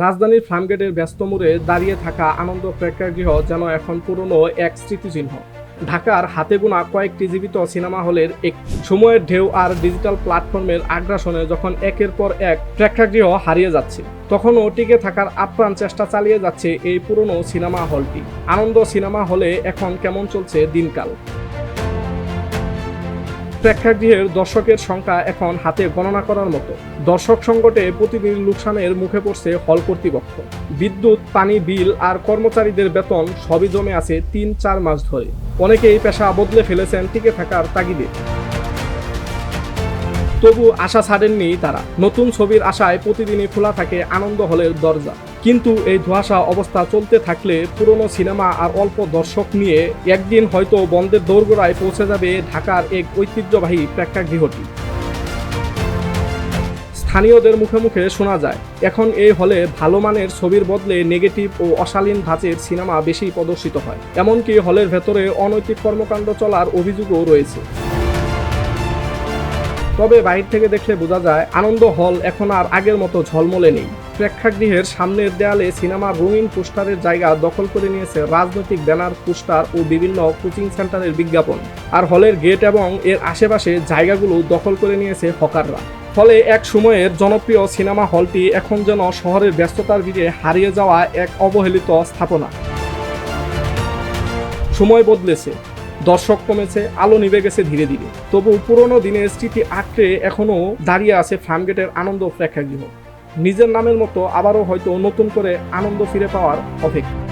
রাজধানীর ফার্মগেটের ব্যস্ত মোড়ে দাঁড়িয়ে থাকা আনন্দ প্রেক্ষাগৃহ যেন এখন পুরনো এক স্মৃতিচিহ্ন। ঢাকার হাতে গোনা কয়েকটি জীবিত সিনেমা হলের এক সময়ের ঢেউ আর ডিজিটাল প্ল্যাটফর্মের আগ্রাসনে যখন একের পর এক প্রেক্ষাগৃহ হারিয়ে যাচ্ছে, তখনও টিকে থাকার আপ্রাণ চেষ্টা চালিয়ে যাচ্ছে এই পুরনো সিনেমা হলটি। আনন্দ সিনেমা হলে এখন কেমন চলছে দিনকাল? প্রেক্ষাগৃহের দর্শকের সংখ্যা এখন হাতে গণনা করার মতো। দর্শক সংকটে প্রতিদিন লোকসানের মুখে পড়ছে হল কর্তৃপক্ষ। বিদ্যুৎ, পানি বিল আর কর্মচারীদের বেতন সবই জমে আছে তিন চার মাস ধরে। অনেকেই পেশা বদলে ফেলেছেন টিকে থাকার তাগিদে। তবু আশা ছাড়েননি তারা। নতুন ছবির আশায় প্রতিদিনই খোলা থাকে আনন্দ হলের দরজা। কিন্তু এই ধোঁয়াশা অবস্থা চলতে থাকলে পুরনো সিনেমা আর অল্প দর্শক নিয়ে একদিন হয়তো বন্ধের দোরগোড়ায় পৌঁছে যাবে ঢাকার এক ঐতিহ্যবাহী প্রেক্ষাগৃহটি। স্থানীয়দের মুখে মুখে শোনা যায়, এখন এই হলে ভালো মানের ছবির বদলে নেগেটিভ ও অশালীন ধাঁচের সিনেমা বেশি প্রদর্শিত হয়, এমনকি হলের ভেতরে অনৈতিক কর্মকাণ্ড চলার অভিযোগও রয়েছে। তবে বাইর থেকে দেখলে বোঝা যায়, আনন্দ হল এখন আর আগের মতো ঝলমলে নেই। প্রেক্ষাগৃহের সামনের দেয়ালে সিনেমার রঙিন পোস্টারের জায়গা দখল করে নিয়েছে রাজনৈতিক ব্যানার, পোস্টার ও বিভিন্ন কোচিং সেন্টারের বিজ্ঞাপন। আর হলের গেট এবং এর আশেপাশে জায়গাগুলো দখল করে নিয়েছে হকাররা। ফলে এক সময়ের জনপ্রিয় সিনেমা হলটি এখন যেন শহরের ব্যস্ততার ভিড়ে হারিয়ে যাওয়া এক অবহেলিত স্থাপনা। সময় বদলেছে, দর্শক কমেছে, আলো নিভে গেছে ধীরে ধীরে। তবু পুরনো দিনের স্মৃতি আঁকড়ে এখনও দাঁড়িয়ে আছে ফার্মগেটের আনন্দ প্রেক্ষাগৃহ। নিজের নামের মতো আবারও হয়তো নতুন করে আনন্দ ফিরে পাওয়ার অপেক্ষা